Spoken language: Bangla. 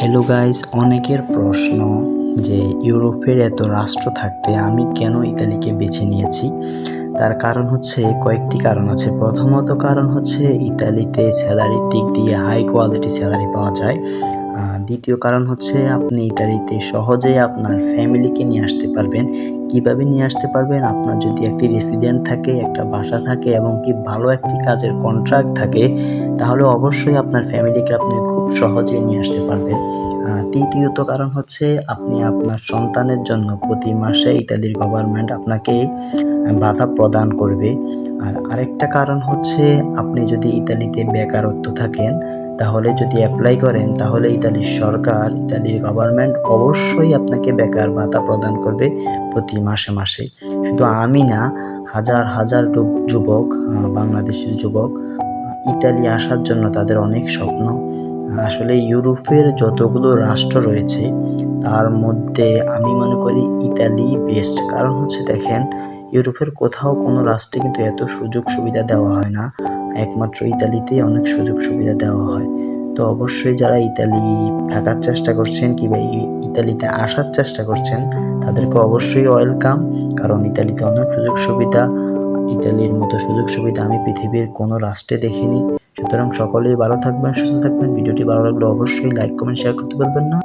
হ্যালো গাইস অনেকের প্রশ্ন যে ইউরোপের এত রাষ্ট্র থাকতে আমি কেন ইতালিকে বেছে নিয়েছি? তার কারণ হচ্ছে কয়েকটি কারণ আছে। প্রথমত কারণ হচ্ছে ইতালিতে স্যালারির দিক দিয়ে হাই কোয়ালিটি স্যালারি পাওয়া যায়। দ্বিতীয় কারণ হচ্ছে আপনি ইতালিতে সহজেই আপনার ফ্যামিলিকে নিয়ে আসতে পারবেন। কীভাবে নিয়ে আসতে পারবেন? আপনার যদি একটি রেসিডেন্ট থাকে, একটা বাসা থাকে এবং কি ভালো একটি কাজের কন্ট্রাক্ট থাকে তাহলে অবশ্যই আপনার ফ্যামিলিকে আপনি খুব সহজেই নিয়ে আসতে পারবেন। তৃতীয়ত কারণ হচ্ছে আপনি আপনার সন্তানের জন্য প্রতি মাসে ইতালির গভর্নমেন্ট আপনাকে ভাতা প্রদান করবে। আর আরেকটা কারণ হচ্ছে আপনি যদি ইতালিতে বেকারত্ব থাকেন, তাহলে যদি অ্যাপ্লাই করেন, তাহলে ইতালির সরকার, ইতালির গভর্নমেন্ট অবশ্যই আপনাকে বেকার ভাতা প্রদান করবে প্রতি মাসে মাসে। শুধু আমি না, হাজার হাজার যুবক বাংলাদেশের যুবক ইতালি আসার জন্য তাদের অনেক স্বপ্ন। আসলে ইউরোপের যতগুলো রাষ্ট্র রয়েছে, তার মধ্যে আমি মনে করি ইতালি বেস্ট কারণ হচ্ছে দেখেন, ইউরোপের কোথাও কোনো রাষ্ট্রে কিন্তু এত সুযোগ সুবিধা দেওয়া হয় না। একমাত্র ইতালিতেই অনেক সুযোগ সুবিধা দেওয়া হয়। তো অবশ্যই যারা ইতালি থাকার চেষ্টা করছেন কিংবা ইতালিতে আসার চেষ্টা করছেন, তাদেরকে অবশ্যই ওয়েলকাম কারণ ইতালিতে অনেক সুযোগ সুবিধা ইতালির মতো সুযোগ সুবিধা আমি পৃথিবীর কোনো রাষ্ট্রে দেখিনি। সুতরাং সকলেই ভালো থাকবেন, সুস্থ থাকবেন। ভিডিওটি ভালো লাগলে অবশ্যই লাইক কমেন্ট শেয়ার করতে পারবেন না।